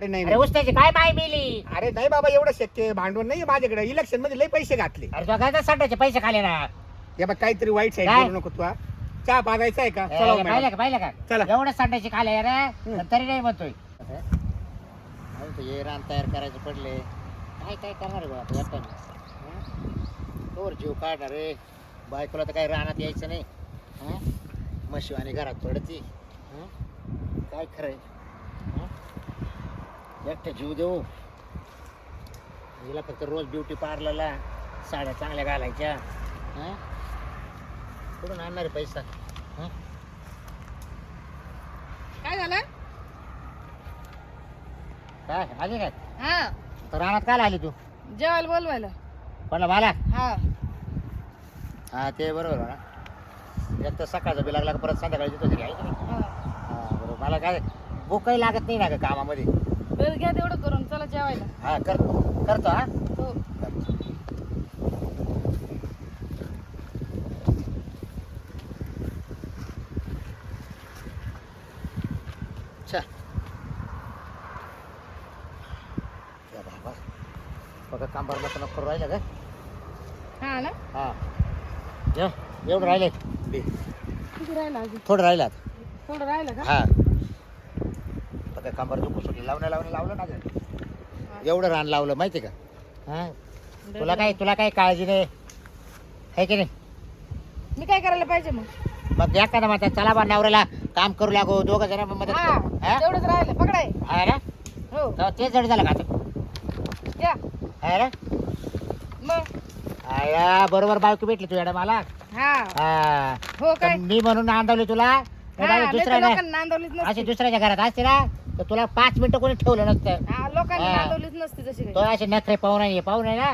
अरे नाही अरे नाही. काय बाय मिली अरे नाही बाबा एवढं शक्य भांडवल नाही माझ्याकडे इलेक्शनमध्ये लय पैसे घातले अरे तो काय संडाचे पैसे खाले ना या बा काहीतरी वाईट साईड काय? करू नको तू हा. चहा पाजायचा आहे का ए, चला हो, पाहिलं मॅडम. का पाहिलं का चला. एवढं संडाचे खाले रे हम्म. तरी नाही म्हणतोय हे रान तयार करायचे पडले काय काय करणार आहे बाबा एकट्याने तोवर जीव काढणार रे बायकोला तर काही रानात यायचं नाही हं? म्हशी आणि घरात पडती हं? काय खरंय हं? एकट्या जीव देऊ. हिला फक्त रोज ब्युटी पार्लरला साड्या चांगल्या घालायच्या. हं? कुठून आणणार आहे पैसा? हं? काय झालं? काय? आली काय? हा. तर रानात काय आली तू? जेवायला बोलवायला. कोणला मला? हा. हा ते बरोबर एक तर सकाळचं बी लागला का परत संध्याकाळी की नाही. हा. हा बरोबर. मला काय भूकही लागत नाही ना ग कामामध्ये. बरं घ्या तेवढं करून चला जेवायला. हा करतो करतो हा. हो. अच्छा या बाबा. बघा काम भरलं तर नको राहिलं का? हा ना? हा. जेव एवढं राहिले दे. किती राहिला अजून? थोडं राहिलं आता. थोडं राहिलं का? हा. बघा कांबार दुखू सुटली लावण्या लावण्या लावलं ना गं. एवढं रान लावलं माहिती का? हा? तुला काय तुला काय काळजी नाही? आहे की नाही? मी काय करायला पाहिजे मग? मग एखादा माता चला बा नवऱ्याला काम करू लागो दोघं जण मदत हा करू. हा? तेवढंच राहिलं पकडाय. आहे ना? हो. तेव्हा तेच जड झालं का आता? या. आहे ना? मग? आया बरोबर बायको भेटली तुझ्या मला. हा. हा. हो तर काय? मी म्हणून नांदवली तुला. हा, तर दुसऱ्या लोकांना नांदवलीच अशी नसती दुसऱ्याच्या घरात असते ना? तर तुला पाच मिनिटं कोणी ठेवलं नसतं. हा लोकांना हा. नांदवलीच नसती जशी तो काही असे नखरे आहे आहे ना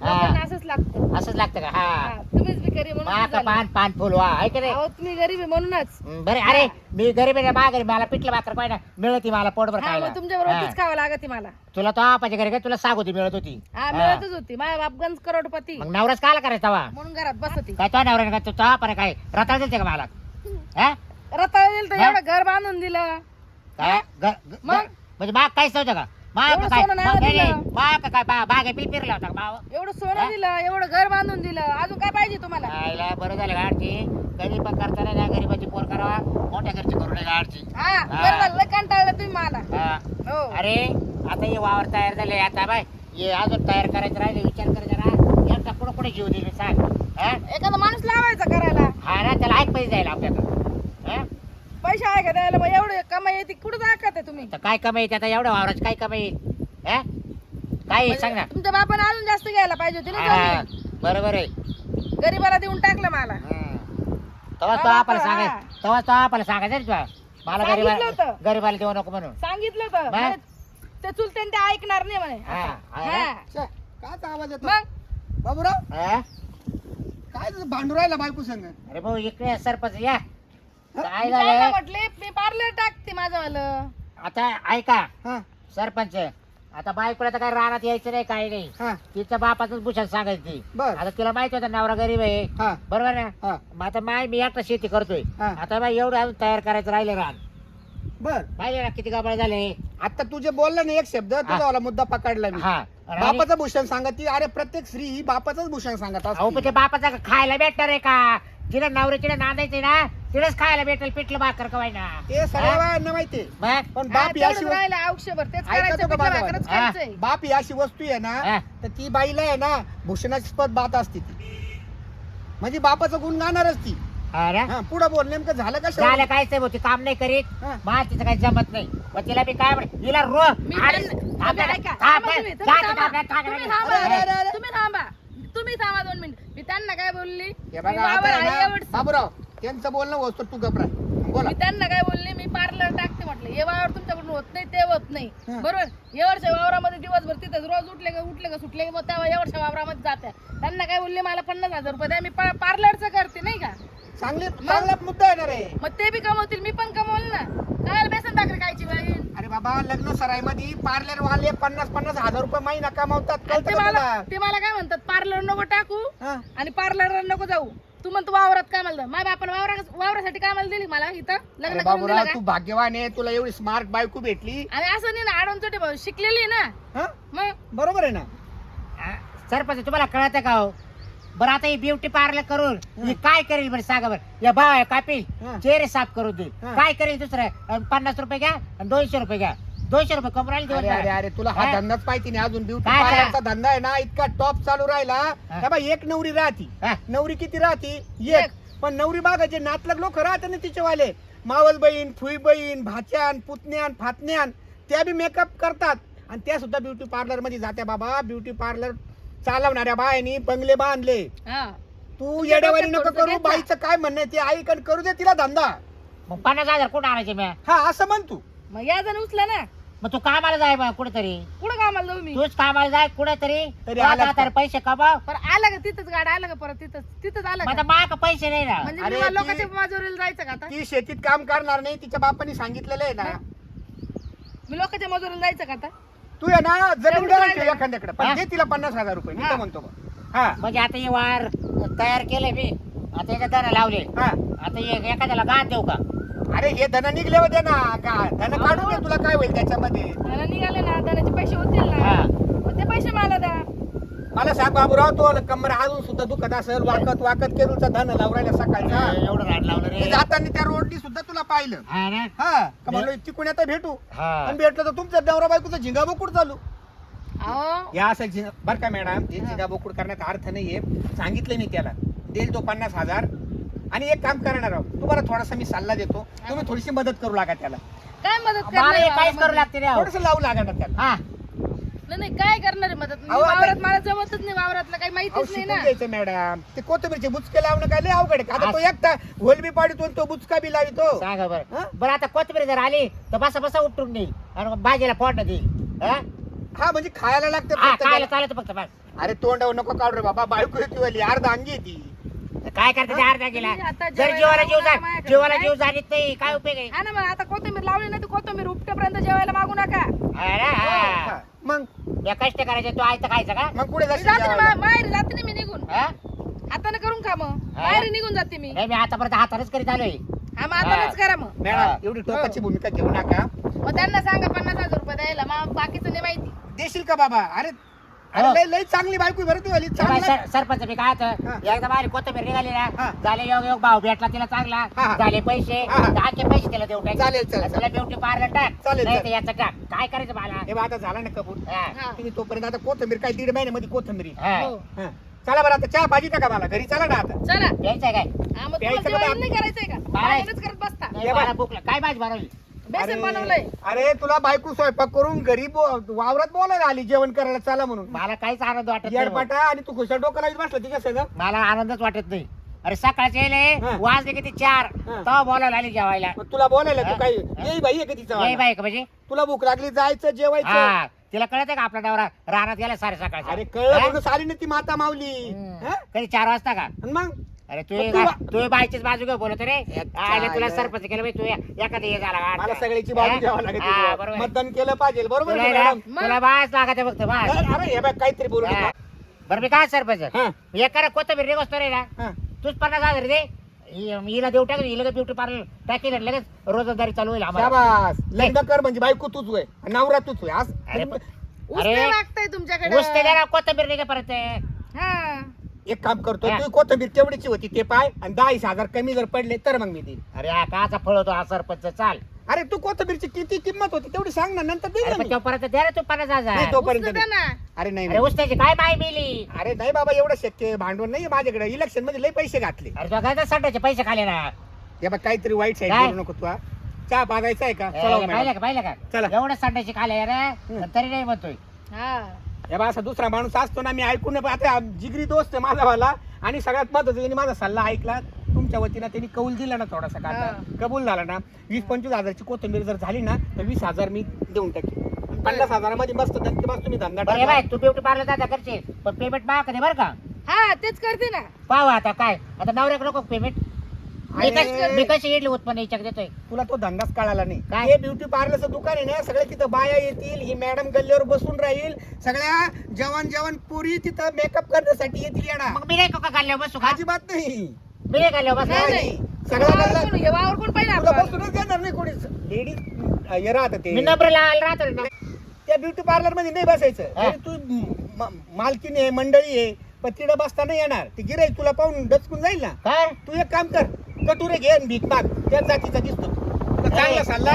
लोकांना हा. असंच लागतं. असंच लागतं का? हा. हा, तुम्हीच म्हणून झालं. पान पान फुल वा आहे की नाही? अहो तुम्ही गरीब आहे म्हणूनच बरे अरे मी गरीब आहे ना मा गरीब मला पिठलं भाकर पाहिजे मिळती मला पोटभर हा खायला. मग तुमच्या बरोबर हा. खावं लागत मला. तुला तो आपाच्या घरी काय तुला सागोती मिळत होती. हा हा. मिळतच होती. माझ्या बापगंज करोडपती. मग नवराच काला करायचा वा म्हणून घरात बसती. काय तो नवरा काय तो आपण काय रताळ दिलते का मला? हा? रताळ दिलं तर हा? एवढं घर बांधून दिलं. काय ग- ग- मग? म्हणजे बाग काहीच नव्हतं का? माग एवढं काय सोनं नाही नाही, नाही, दिलं. बाग काय बा- बाग आहे पिल फिरला होता का बाव एवढं? सोनं दिलं एवढं घर बांधून दिलं. अजून काय पाहिजे तुम्हाला? आईला बरं झालं गाडची कधी पण करताना ना गरीबाची पोर करावा. मोठ्या घरची करू नये गाडची हा. बरं झालं. लय कंटाळलं तुम्ही मला. हा. हो. अरे आता हे वावर तयार झाले. आता बाय हे अजून तयार करायचं राहिले. विचार करायचा ना एकदा कुठं कुठे जीव दिले सांग. हा? एखादा माणूस लावायचा करायला. हा ना त्याला ऐक पैसे द्यायला आपल्याकडं? पैसे आहे का द्यायला मग एवढे कमाई येते कुठं दाखवत आहे तुम्ही तर काय कमाई येते आता एवढ्या वावराची काय कमाई? हा काय सांग ना म्हणजे तुमच्या बापाने अजून जास्त घ्यायला पाहिजे होती ना हा, जमीन. बरोबर आहे गरीबाला देऊन टाकलं मला तेव्हा तो आपल्याला हा. सांगायचं तेव्हा तो आपल्याला सांगायचं रे तुला मला सांगितलं गरीबाला होतं. गरीबाला देऊ नको म्हणून सांगितलं तर मग? म्हणे ते चुलते ते ऐकणार नाही म्हणे हा, आता. हा. हा. छे, काचा आवाज येतो मग बाबूराव हा? काय तुझं भांडू राहिला बायको संग अरे भाऊ इकडे सरपंच या काय झालं? म्हटले? मी पार्लर टाकते माझंवालं आता ऐका. हा. सरपंच आता बायकोला तर काय रानात यायचं नाही काही नाही. हा. तिचं बापाच भूषण सांगायची बर. आता तिला माहिती होतं नवरा गरीब आहे. हा. बरोबर ना? हा. मग आता माय मी एकटा शेती करतोय. हा. आता बाई एवढं अजून तयार करायचं राहिले रान. बर. पाहिजे ना किती गबाळ झाले. आता तुझे बोलला ना एक शब्द तुझा वाला मुद्दा पकडला मी. हा. आणि- बापाचं भूषण सांगत ती. अरे प्रत्येक स्त्री ही बापाचंच भूषण सांगत अहो पण असते. ते बापाचा खायला भेटणार आहे का? जिला नवऱ्याची नांदायचे ना तिलाच खायला भेटेल पिठलं भाकर कवाय ना ते बायांना माहिती मग पण हा, बाप ही अशी राहिलं आयुष्यभर तेच ऐका करायचं तो पिठलं भाकरच? खायचंय. बाप ही अशी वस्तू आहे ना. तर ती बाईला आहे ना भूषणास्पद बात असते ती म्हणजे बापाचं गुण गाणारच ती हा ना? हा पुढे बोल नेमकं झालं का झालं भाऊ, ती काम नाही करीत हा. मला तिचं काही जमत नाही मग तिला मी काय म्हणे हिला रो मी आणि- थांब तुम्ही ना, थांब थांबा ना, तुम्ही, तुम्ही काय थांबा. थांब ना, थांब ना. तुम्ही थांबा. अरे, अरे, अरे. तुम्ही थांबा तुम्ही थांबा दोन मिनिट मी त्यांना काय बोलली? हे मी बघा वावर आता आहे आहे ना, एवढं- बाबूराव त्यांचं बोलणं वस्तू तू घबराय बोला. मी त्यांना काय बोलले? मी पार्लर टाकते म्हटलं. हे वावर तुमच्याकडून होत नाही ते होत नाही. हं. बरोबर? एवढच्या वावरामध्ये दिवसभर तिथं रोज उठले का उठले का सुटले का मग तेव्हा एवढच्या वावरामध्ये जाते त्यांना काय बोलले? मला पन्नास हजार रुपये द्या. मी पार्लरचं करते नाही का? चांगले चांगला मुद्दा येणार आहे मग ते बी कमवतील मी पण कमवल ना. काय बेसन भाकरी खायची बाई? अरे बाबा लग्न सराईमध्ये पार्लर वाले पन्नास पन्नास हजार रुपये महिना कमावतात. आणि कळतं ते का मला तुला? ते मला काय म्हणतात पार्लर नको टाकू हा. आणि पार्लर नको जाऊ. तू म्हणतो वावरात कामाला जा. माझ्या बापानं वावरा वावरासाठी कामाला दिली. मला इथं लग्न करून बाबूराव दिलं तू का? भाग्यवान आहे. तुला एवढी स्मार्ट बायको भेटली. आणि असं नाही ना आडून चोटे भाऊ. शिकलेली आहे ना. हा? मग? बरोबर आहे ना? सरपंच तुम्हाला कळत का हो? बरं आता ही ब्युटी पार्लर करून ही. काय करेल बरं सांगा बरं? या आहे कापील हा. चेहरे साफ देईल. हा. काय करेल दुसरं? अन पन्नास रुपये घ्या आणि दोनशे रुपये घ्या. दोनशे रुपये कमून राहिले अरे अरे अरे तुला हा? धंदाच पाहिजे नाही. अजून ब्युटी काय पार्लरचा धंदा आहे ना इतका टॉप चालू राहिला. हा. हे बाई एक नवरी राहती. हा. नवरी किती राहती? एक. पण नवरी बागा जे नातलग लोक राहते ना तिचेवाले मावस बहीण फुई बहीण भाच्यान पुतण्यान फातण्यान त्या बी मेकअप करतात. आणि त्या सुद्धा ब्युटी पार्लरमध्ये जात्या बाबा. ब्युटी पार्लर चालवणाऱ्या बायांनी बंगले बांधले. हा. तू डोक्यात नको करू. बाईचं काय म्हणणं आहे ते ऐक आणि करू दे तिला धंदा. मग पन्नास हजार कुठं आणायचे मी? हा असं म्हण तू. मग या जण उचला ना. मग तू कामाला जाय बा कुठेतरी. कुठं कामाला जाऊ मी? तूच कामाला जाय कुठेतरी. तरी आलाच तर का? पैसे कमाव. पर आला का तिथंच गाडी आला का परत तिथंच? तिथंच आला मग का? आता माग पैसे नाही ना. म्हणजे अरे मी ती- लोकांच्या मजुरीला जायचं का आता? ती शेतीत काम करणार नाही तिच्या बापाने सांगितलेलं आहे ना. मी लोकांच्या मजुरीला जायचं का आता? तू आहे ना जमीन गरज. ठेव एखाद्याकडे पण? दे तिला पन्नास हजार रुपये मी. तर म्हणतो बा. हा म्हणजे आता हे वार तयार केले मी आता याच्या दर लावले हा आता हे एखाद्याला गाद देऊ का अरे हे धन निघले दे ना का धन काढून दे तुला काय होईल त्याच्यामध्ये निघाले ना दानाचे पैसे होतील ना हा. मग ते पैसे मला द्या मला सांग बाबूराव तो कंबर अजून सुद्धा दुखत असेल वाकत वाकत केरूचा धन लावरायला सकाळचा. एवढं राड लावलं ते रे जाताना त्या रोडनी सुद्धा तुला पाहिलं. हा ना? हा का म्हणलो तिकून आता भेटू. हा. आणि भेटलं तर तुमचं नवरा बायकोचा झिंगा बोकुड चालू. अहो. या असं झिंगा बरं का मॅडम हे. झिंगा बोकुड करण्याचा अर्थ नाहीये. सांगितलं मी त्याला. देईल तो पन्नास हजार. आणि एक काम करणार आहोत तुम्हाला थोडासा मी सल्ला देतो. तुम्ही थोडीशी मदत करू लागा त्याला. काय मदत मला हे काहीच करू? लागते रे अहो. थोडस लावू लागा ना त्याला. हा. नाही नाही काय करणार आहे मदत मी अहो, आता- वावरात मला जमतच नाही वावरातलं काही माहितीच नाही ना घ्यायचं मॅडम ते कोथंबीरचे बुचके लावणं काय लय अवघड आहे का? आता तो एकटा होल बी पाडितो आणि तो बुचका बी लावितो सांगा हा? बरं बरं आता कोथमीर जर आली तर बसा बसा उपटून देईल आणि भाजीला फोडणं देईल हा? हा म्हणजे खायला लागतं हा प्रत्येकाला. खायला चालत फक्त बस अरे तोंड नको काढू रे बाबा बायको येते वाली अर्धा अंगी आहे ती काय करते ते अर्धा गेला आता जर जेवायला जीवाला जीव जा. जीवाला काय? जीव जाणीत नाही काय उपयोग आहे हा ना मग आता कोथिंबीर लावली ना ती कोथिंबीर उपटेपर्यंत जेवायला मागू नका. हा. मग कष्ट करायचे तू आयतं खायचं का? मग पुढे मी जाशील जाते ना जेवायला. मा- माहेरी जाते ना मी निघून. हा? हाताने करून खा मग. हा? माहेरी निघून जाते मी. नाही मी आतापर्यंत हातानेच करीत आलोय. हा मग हातानेच करा मग. मॅडम. एवढी टोकाची भूमिका घेऊ नका. मग त्यांना सांगा पन्नास हजार रुपये द्यायला मग बाकीचं नाही माहिती. देशील का बाबा? अरे अरे हो. लय लय चांगली बायको बरं तू वाली बाई, चांगला सर- सरपंच मी काय होतं. एकदा बाहेर कोथमीर निघाली हा. ना झाले योग योग भाव भेटला तिला चांगला हा, हा. झाले पैसे हा, हा. आखे पैसे तिला देऊ टाक चालेल, चालेल, तुला ब्युटी पार्लर टाक चालेल, नाही चालेल. याचं टाक काय करायचं मला हे आता झाला ना कपूर हा. हा. तुम्ही तोपर्यंत आता कोथंबीर काय दीड महिन्यामध्ये कोथंबीर हा. हो. हा. चला बरं आता चहा भाजी टाका मला घरी चला ना आता चला यायचंय काय हा मग प्यायचं जेवण. नाही करायचंय का बाय. बाहेरच करत बसता नाही, ये बाय. मला भूक लाग- काय भाजी बनवली बेसन बनवलंय. अरे तुला बायको स्वयंपाक करून घरी बो- वावरात बोलायला आली जेवण करायला चला म्हणून. मला काहीच आनंद वाटत नाही. येडपाटा आणि तू खुशाल डोकं लावून बसला तिच्या सगळं मला आनंदच वाटत नाही. अरे सकाळचे येले हा. वाजले किती चार. हा. तेव्हा बोलायला आली जेवायला. मग तुला बोलायला? तू काही? येई बाई आहे का तिचा ये बाई का म्हणजे? तुला भूक लागली जायचं जेवायचं. हा. तिला कळत का आपला नवरा रानात गेला सारे सकाळचा? अरे कळलं हा? म्हणून साली ना ती माता मावली. हा? कधी चार वाजता का? आणि मग? अरे तू मग तू- तू बाईचीच बाजू घेऊ बोलत रे याच्या आयला तुला. सरपंच केलं बाई तू या- एखादं हे झाला वाट. मला सगळ्याची बाजू हा? घ्यावं लागेल हा, तुला. बरोबर आहे. मतदान केलं पाहिजे बरोबर तुला आहे आहे ना, मॅडम? तुला बास लागायचं फक्त बास अरे अरे, हे बघ काहीतरी बोलू. नका बरं मी काय सरपंच हा, हे करा कोथंबीर रे वस्तू रे ना हा. तूच पन्नास हजार दे हि- हिला देऊ टाक हिला ब्युटी पार्लर टाकेल आणि लगेच रोजंदारी चालू होईल आम्हाला शाबास लग्न कर म्हणजे बायको तूच होय नवरा तूच होय आज अरे पण- उसने अरे लागतंय तुमच्याकडे कोथंबीर नाही का परत ते. हा एक काम करतो हा. तू कोथंबीर तेवढीची होती ते पाय आणि दहा वीस हजार कमी जर पडले तर मग मी देईन अरे हा काचा फळ होतो हा सरपंच चाल अरे तू कोथंबीरची किती किंमत होती तेवढी सांग ना नंतर देईन अरे ना पण मी. तो परत दे रे तू पन्नास हजार तोपर्यंत उसने द्या नाही. ना अरे नाही अरे नाही. उस्त्याची काय माय मिली अरे नाही बाबा एवढं शक्य भांडवल नाही माझ्याकडे इलेक्शनमध्ये लय पैसे घातले अरे तो काय सड्याचे पैसे खाले ना हे बघ काहीतरी वाईट साईड काय? करू नको तू हा. चहा पाजायचा आहे का चला हो, पाहिलं मॅडम. का पाहिलं का चला. एवढं संडाची खाले रे हम्म. तरी नाही म्हणतोय हा हे बघ असा दुसरा माणूस असतो ना मी ऐकून आता जिगरी दोस्त आहे माझा वाला. आणि सगळ्यात महत्वाचं त्यांनी माझा सल्ला ऐकला. तुमच्या वतीनं त्यांनी कौल दिला ना थोडासा का. कबूल झाला ना? वीस पंचवीस हजारची कोथंबीर जर झाली ना तर वीस हजार मी देऊन टाकेन. पन्नास हजारामध्ये मस्त धनके मस्त तुम्ही धंदा बरं हे टाका. बाय तू ब्युटी पार्लर दादा करशील. पण पेमेंट माग दे बरं का? हा तेच करते ना. पाहू आता काय. आता नवऱ्याकडे नको पेमेंट मी अरे, कशी मी कशी येईल उत्पन्न याच्यात देतोय. तुला तो धंदाच कळाला नाही. काय? हे ब्युटी पार्लरचं दुकान आहे ना सगळे तिथं बाया येतील ही मॅडम गल्लीवर बसून राहील सगळ्या जवान जवान पुरी तिथं मेकअप करण्यासाठी येतील येणार. मग मी नाही का खाल्ल्या बसू का? अजिबात नाही. मी नाही खाल्लं बस नाही, नाही. नाही. सगळं वावर गल्ला- कोण- हे वावर कोण पाहिजे तुला आपण? बसूनच देणार नाही कोणी लेडीज हे राहत ते. मी नंबर लावायला राहतो ना. त्या ब्युटी पार्लरमध्ये नाही बसायचं. हा. अरे तू म- म- मालकीण आहे मंडळी आहे पण तिकडे बसता नाही येणार. ती गिराईक तुला पाहून डचकून जाईल ना. काय? तू एक काम कर. कटुरे घे आणि भीक माग. त्या जातीचा दिसतो. तुला चांगला सल्ला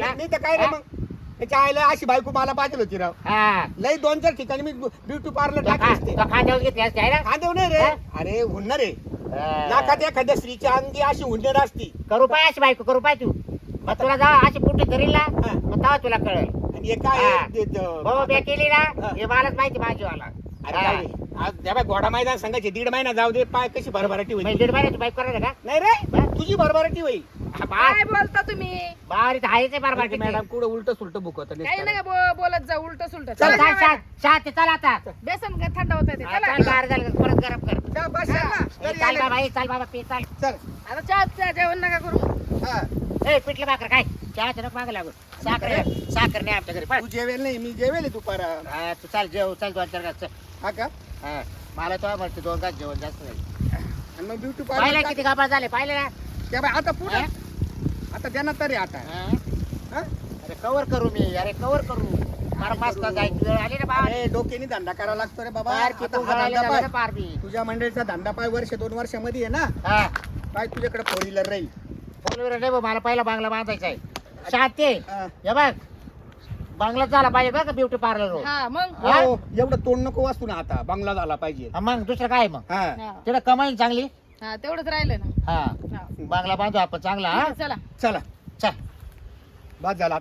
हा? नाही तर काय रे? मग? त्याच्या आईला अशी बायको मला पाहिजे होती राव. हा. लई दोन चार ठिकाणी मी ब्युटी पार्लर टाकली असते. खांदेव नाही रे. हा? अरे हुंडणार रे. लाखात एखाद्या स्त्रीच्या अंगी अशी हुंडणार असती. करू पाय अशी बायको करू पाय तू. मग तुला जा अशी पुटी करील ना हा. मग तेव्हा तुला कळेल. आणि हे काय हा. आहे? ते- ते- बे केली ना हा. हे मलाच माहिती माझीवाला अरे जाऊ दे. आज त्या घोडा मैदान संघाचे दीड महिना जाऊ दे पाय कशी भरभराटी होईल. दीड महिन्याची बाईक करायला का नाही रे तुझी भरभराटी होईल. हा, बा- काय बोलता तुम्ही? आहेच आहे बरोबर मॅडम कुठं उलट सुलट बुकवत काही नाही बो- बोलत जा उलट सुलट चल काय शांत शांत चल आता. बेसन काय थंड होत ते हा, चला. चल बाहेर झालं का परत गरम कर. ए, चाल चल बाबा ए, चाल बाबा पे चाल. आता चहा चहा जेवण नका करू. ए पिठलं भाकर काय चहाचं नको मागं लागू. साखर आहे. साखर नाही आमच्या घरी. पण तू जेवेल नाही मी जेवेल आहे दुपारा. हा, तू चाल जेव चाल दोन चार घास हा का? हा. मला तो म्हणते दोन घास जेवण जास्त नाही आणि मग ब्युटी पाहिलं किती गाबा झाले पाहिले ना? त्या आता पुढे? आता देणार तरी आता. हा? हा? अरे कवर करू मी अरे कवर करू. मला मस्त जायची वेळ आली ना बा अरे डोक्याने धंदा करावा लागतो रे बाबा. बाहेर आता किती हा धंदा पाय. पार मी तुझ्या मंडळीचा धंदा पाय वर्ष दोन वर्षामध्ये आहे ना. हा. काय तुझ्याकडे फोर व्हीलर राहील. फोनवर नाही बा, मला पहिला बांगला बांधायचा आहे. शांती हा. हे बघ. बांगला झाला पाहिजे बघ ब्युटी पार्लर हा मग? हा? हो एवढं तोंड नको वाचतो ना आता. बंगला झाला पाहिजे. मग दुसरं काय आहे मग? हा. हा. तिकडे कमाई चांगली? हा तेवढंच राहिलं ना. हा. हा. बांगला बांधू आपण चांगला हा? चला. चला. चल. बाद झाला.